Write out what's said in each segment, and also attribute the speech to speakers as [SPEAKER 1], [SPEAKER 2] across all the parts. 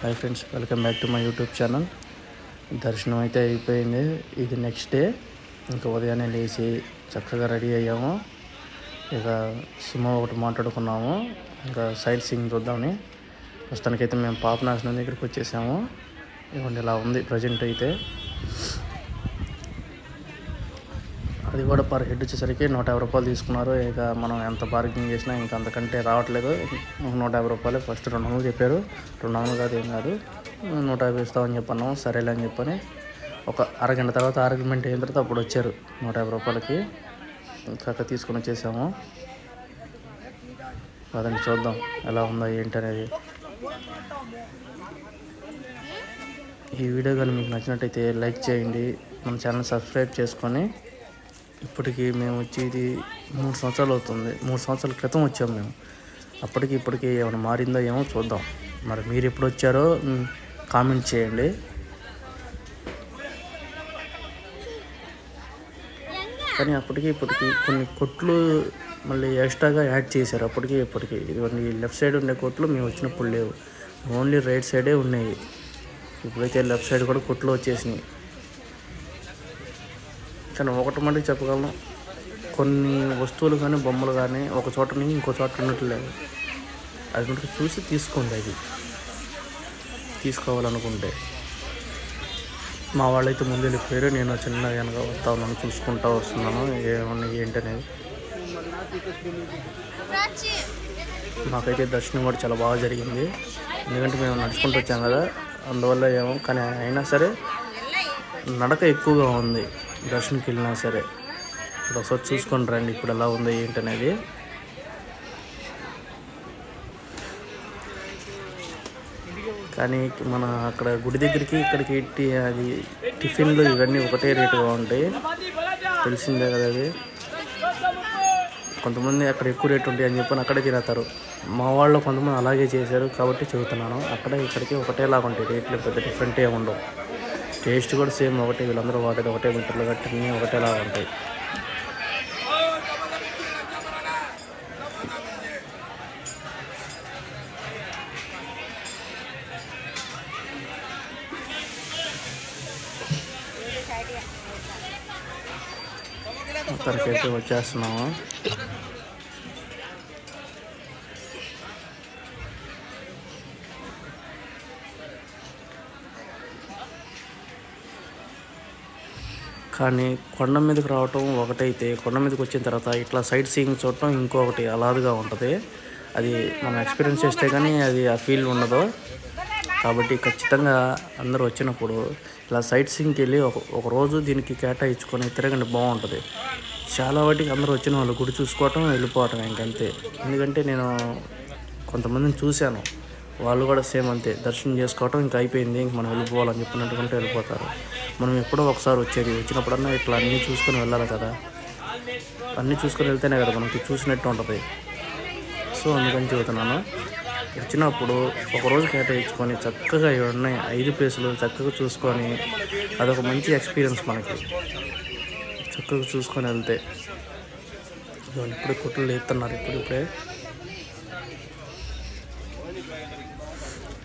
[SPEAKER 1] Hi friends welcome back to my YouTube channel దర్శనం అయితే అయిపోయింది. ఇది నెక్స్ట్ డే ఇంకా ఉదయాన్నే లేచి చక్కగా రెడీ అయ్యాము. ఇక సినిమా ఒకటి మాట్లాడుకున్నాము. ఇంకా సైట్ సీయింగ్ చూద్దామని. ప్రస్తుతానికైతే మేము పాపనాశనం దగ్గరికి వచ్చేసాము. ఇవ్వండి ఇలా ఉంది ప్రజెంట్ అయితే. అది కూడా పర్ హెడ్ వచ్చేసరికి నూట యాభై రూపాయలు తీసుకున్నారు. ఇక మనం ఎంత బార్గింగ్ చేసినా ఇంకా అంతకంటే రావట్లేదు. నూట యాభై రూపాయలు ఫస్ట్ రెండు వందలు చెప్పారు. రెండు వందలు కాదు ఏం కాదు. నూట యాభై ఇస్తామని చెప్పన్నాం సరేలే అని చెప్పని ఒక అరగంట తర్వాత ఆర్గ్యుమెంట్ అయిన తర్వాత అప్పుడు వచ్చారు నూట యాభై రూపాయలకి. కాక తీసుకొని వచ్చేసాము. అదండి చూద్దాం ఎలా ఉందో ఏంటి అనేది. ఈ వీడియో కానీ మీకు నచ్చినట్టయితే లైక్ చేయండి. మన ఛానల్ సబ్స్క్రైబ్ చేసుకొని ఇప్పటికి మేము వచ్చేది మూడు సంవత్సరాలు అవుతుంది. మూడు సంవత్సరాల క్రితం వచ్చాము మేము. అప్పటికి ఇప్పటికి ఏమైనా మారిందో ఏమో చూద్దాం. మరి మీరు ఎప్పుడు వచ్చారో కామెంట్ చేయండి. కానీ అప్పటికి ఇప్పటికి కొన్ని కొట్లు మళ్ళీ ఎక్స్ట్రాగా యాడ్ చేశారు. అప్పటికి ఇప్పటికి ఇవన్నీ లెఫ్ట్ సైడ్ ఉండే కొట్లు మేము వచ్చినప్పుడు లేవు. ఓన్లీ రైట్ సైడే ఉన్నాయి. ఇప్పుడైతే లెఫ్ట్ సైడ్ కూడా కొట్లు వచ్చేసినాయి. కానీ ఒకటి మటుకు చెప్పగలను. కొన్ని వస్తువులు కానీ బొమ్మలు కానీ ఒక చోట నుంచి ఇంకో చోట ఉండట్లేదు అది మటుకు చూసి తీసుకోండి అది. తీసుకోవాలనుకుంటే. మా వాళ్ళైతే ముందు వెళ్ళిపోయారు. నేను చిన్న వెనక వస్తా ఉన్నాను చూసుకుంటా వస్తున్నాను. ఏమన్నా ఏంటి అనేది. మాకైతే దర్శనం కూడా చాలా బాగా జరిగింది. ఎందుకంటే మేము నడుచుకుంటూ వచ్చాం కదా. అందువల్ల ఏమో కానీ అయినా సరే నడక ఎక్కువగా ఉంది. దర్శనంకి వెళ్ళినా సరే. ఇప్పుడు ఒకసారి చూసుకొని రండి ఇప్పుడు ఎలా ఉందో ఏంటనేది. కానీ మన అక్కడ గుడి దగ్గరికి ఇక్కడికి ఎట్టి అది టిఫిన్లు ఇవన్నీ ఒకటే రేటుగా ఉంటాయి. తెలిసిందే కదా అది. కొంతమంది అక్కడ ఎక్కువ రేటు ఉంటాయి అని చెప్పని అక్కడే తినేస్తారు. మా వాళ్ళు కొంతమంది అలాగే చేశారు కాబట్టి చెబుతున్నాను. అక్కడ ఇక్కడికి ఒకటేలాగా ఉంటాయి. రేట్లు పెద్ద డిఫరెంట్ ఉండవు. టేస్ట్ కూడా సేమ్ ఒకటే వీళ్ళందరూ వాడేది ఒకటే మీటర్లు కట్టినవి ఒకటేలా ఒకటేలాగా ఉంటాయి. అయితే వచ్చేస్తున్నాము. కానీ కొండ మీదకి రావటం ఒకటైతే కొండ మీదకి వచ్చిన తర్వాత ఇట్లా సైట్ సీయింగ్ చూడటం ఇంకొకటి అలాదుగా ఉంటుంది. అది మనం ఎక్స్పీరియన్స్ చేస్తే కానీ అది ఆ ఫీల్ ఉండదు. కాబట్టి ఖచ్చితంగా అందరూ వచ్చినప్పుడు ఇలా సైట్ సీయింగ్కి వెళ్ళి ఒక ఒక రోజు దీనికి కేటాయించుకొని తిరగండి బాగుంటుంది. చాలా వాటికి అందరూ వచ్చిన వాళ్ళు గుడి చూసుకోవటం వెళ్ళిపోవటం ఇంకంతే. ఎందుకంటే నేను కొంతమందిని చూశాను. వాళ్ళు కూడా సేమ్ అంతే. దర్శనం చేసుకోవటం ఇంకా అయిపోయింది. ఇంక మనం వెళ్ళిపోవాలని చెప్పినట్టుకుంటే వెళ్ళిపోతారు. మనం ఎప్పుడో ఒకసారి వచ్చేది. వచ్చినప్పుడన్నా ఇట్లా అన్నీ చూసుకొని వెళ్ళాలి కదా. అన్నీ చూసుకొని వెళ్తేనే కదా మనకి చూసినట్టు ఉంటుంది. సో అందుకని చెబుతున్నాను. వచ్చినప్పుడు ఒకరోజు కేటాయించుకొని చక్కగా ఇవి ఉన్నాయి ఐదు ప్లేసులు చక్కగా చూసుకొని అదొక మంచి ఎక్స్పీరియన్స్ మనకి. చక్కగా చూసుకొని వెళ్తే. ఇప్పుడు ఇప్పుడే కుట్లు లేస్తున్నారు ఇప్పుడు ఇప్పుడే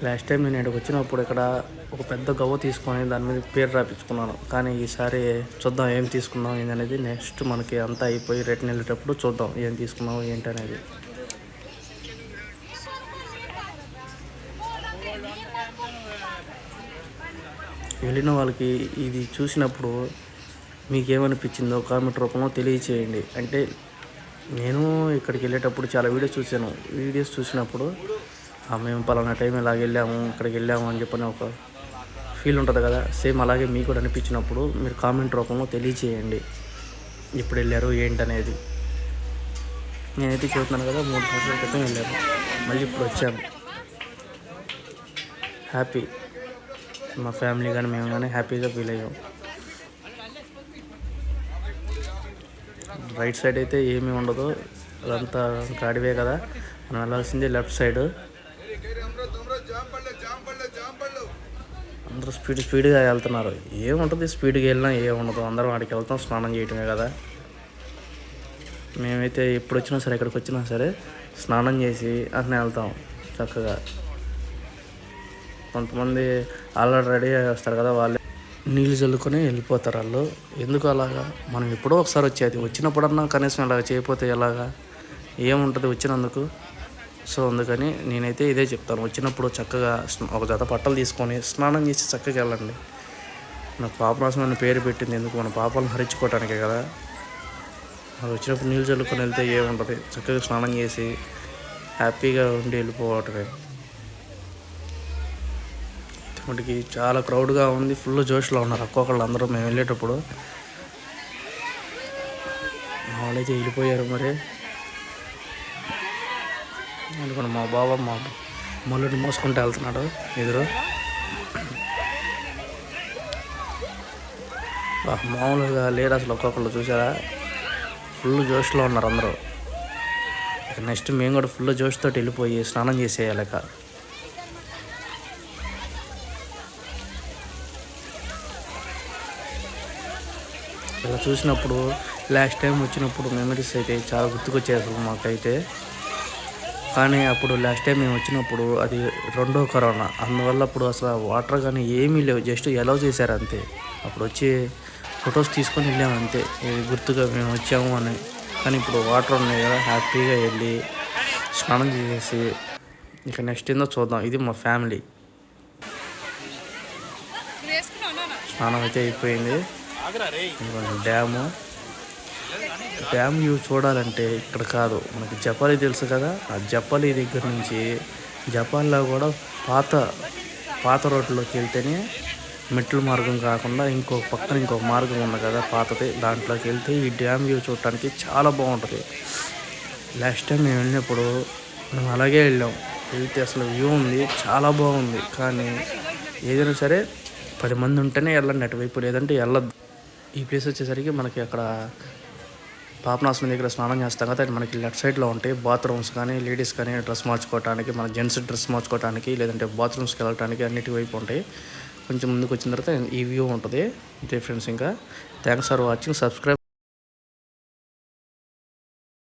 [SPEAKER 1] లాస్ట్ టైం నేను ఇక్కడికి వచ్చినప్పుడు ఇక్కడ ఒక పెద్ద గవ్వ తీసుకొని దాని మీద పేరు రాపించుకున్నాను. కానీ ఈసారి చూద్దాం ఏం తీసుకుందాం ఏంటనేది నెక్స్ట్ మనకి అంతా అయిపోయి రిటర్న్ వెళ్ళేటప్పుడు చూద్దాం ఏం తీసుకున్నాం ఏంటి అనేది. వెళ్ళిన వాళ్ళకి ఇది చూసినప్పుడు మీకేమనిపించిందో కామెంట్ రూపంలో తెలియచేయండి. అంటే నేను ఇక్కడికి వెళ్ళేటప్పుడు చాలా వీడియోస్ చూశాను. వీడియోస్ చూసినప్పుడు మేము పలానా టైం ఇలాగ వెళ్ళాము ఇక్కడికి వెళ్ళాము అని చెప్పని ఒక ఫీల్ ఉంటుంది కదా. సేమ్ అలాగే మీకు కూడా అనిపించినప్పుడు మీరు కామెంట్ రూపంలో తెలియచేయండి. ఇప్పుడు వెళ్ళారు ఏంటనేది. నేనైతే చెబుతున్నాను కదా మూడు సంవత్సరాల క్రితం వెళ్ళాను. మళ్ళీ ఇప్పుడు వచ్చాము హ్యాపీ మా ఫ్యామిలీ కానీ మేము కానీ హ్యాపీగా ఫీల్ అయ్యాం. రైట్ సైడ్ అయితే ఏమీ ఉండదు. అదంతా కాడివే కదా. మనం వెళ్ళాల్సింది లెఫ్ట్ సైడ్ అందరూ స్పీడ్ స్పీడ్గా వెళ్తున్నారు. ఏముంటుంది? స్పీడ్గా వెళ్ళినా ఏముండదు. అందరం వాడికి వెళ్తాం స్నానం చేయటమే కదా. మేమైతే ఎప్పుడు వచ్చినా సరే ఎక్కడికి వచ్చినా సరే స్నానం చేసి అట్నే వెళ్తాం చక్కగా. కొంతమంది ఆల్రెడీ రెడీ వస్తారు కదా వాళ్ళు. నీళ్ళు చల్లుకొని వెళ్ళిపోతారు వాళ్ళు. ఎందుకు అలాగా? మనం ఎప్పుడో ఒకసారి వచ్చేది. వచ్చినప్పుడన్నా కనీసం ఇలాగ చేయకపోతే ఎలాగా? ఏముంటుంది వచ్చినందుకు? సో అందుకని నేనైతే ఇదే చెప్తాను. వచ్చినప్పుడు చక్కగా ఒక జత బట్టలు తీసుకొని స్నానం చేసి చక్కగా వెళ్ళండి. నాకు పాపనాశనం అని పేరు పెట్టింది. ఎందుకు? మన పాపాలను హరించుకోవటానికే కదా. మరి వచ్చినప్పుడు నీళ్ళు చల్లుకొని వెళ్తే ఏముంటుంది? చక్కగా స్నానం చేసి హ్యాపీగా ఉండి వెళ్ళిపోవటమే. ఇటువంటికి చాలా క్రౌడ్గా ఉంది. ఫుల్ జోష్లో ఉన్నారు ఒక్కొక్కళ్ళు అందరూ. మేము వెళ్ళేటప్పుడు వాళ్ళైతే వెళ్ళిపోయారు మరి. అనుకోండి మా బాబా మా మల్లుని మోసుకుంటూ వెళ్తున్నాడు ఎదురు. మామూలుగా లేరు అసలు ఒక్కొక్కళ్ళు చూసారా? ఫుల్ జోష్లో ఉన్నారు అందరూ. ఇక నెక్స్ట్ మేము కూడా ఫుల్ జోష్ తోటి వెళ్ళిపోయి స్నానం చేసేయాలక ఇలా చూసినప్పుడు లాస్ట్ టైం వచ్చినప్పుడు మెమరీస్ అయితే చాలా గుర్తుకొచ్చాయి అసలు మాకైతే. కానీ అప్పుడు లాస్ట్ టైం మేము వచ్చినప్పుడు అది రెండో కరోనా. అందువల్ల అప్పుడు అసలు వాటర్ కానీ ఏమీ లేవు. జస్ట్ ఎలా చేశారు అంతే. అప్పుడు వచ్చి ఫొటోస్ తీసుకొని వెళ్ళాము అంతే. ఇది గుర్తుగా మేము వచ్చాము అని. కానీ ఇప్పుడు వాటర్ ఉన్నాయి కదా హ్యాపీగా వెళ్ళి స్నానం చేసేసి ఇక నెక్స్ట్ ఏందో చూద్దాం. ఇది మా ఫ్యామిలీ స్నానం అయితే అయిపోయింది. డ్యాము. డ్యామ్ వ్యూ చూడాలంటే ఇక్కడ కాదు. మనకి జపాలి తెలుసు కదా. ఆ జపాలి దగ్గర నుంచి జపాల్లో కూడా పాత పాత రోడ్లోకి వెళ్తేనే మెట్ల మార్గం కాకుండా ఇంకో పక్కన ఇంకొక మార్గం ఉంది కదా పాతది. దాంట్లోకి వెళ్తే ఈ డ్యామ్ వ్యూ చూడటానికి చాలా బాగుంటుంది. లాస్ట్ టైం మేము వెళ్ళినప్పుడు మేము అలాగే వెళ్ళాం. వెళ్తే అసలు వ్యూ ఉంది. చాలా బాగుంది. కానీ ఏదైనా సరే పది మంది ఉంటేనే వెళ్ళండి. అటువైపు లేదంటే వెళ్ళద్దు. ఈ ప్లేస్ వచ్చేసరికి మనకి అక్కడ పాపనాశనం దగ్గర స్నానం చేస్తాం కదా మనకి లెఫ్ట్ సైడ్లో ఉంటాయి బాత్రూమ్స్ కానీ లేడీస్ కానీ డ్రెస్ మార్చుకోవడానికి మన జెంట్స్ డ్రెస్ మార్చుకోవడానికి లేదంటే బాత్రూమ్స్కి వెళ్ళడానికి అన్నిటి వైపు ఉంటాయి. కొంచెం ముందుకు వచ్చిన తర్వాత ఈ వ్యూ ఉంటుంది. డిఫరెన్స్ ఫ్రెండ్స్ ఇంకా. Thanks for watching. సబ్స్క్రైబ్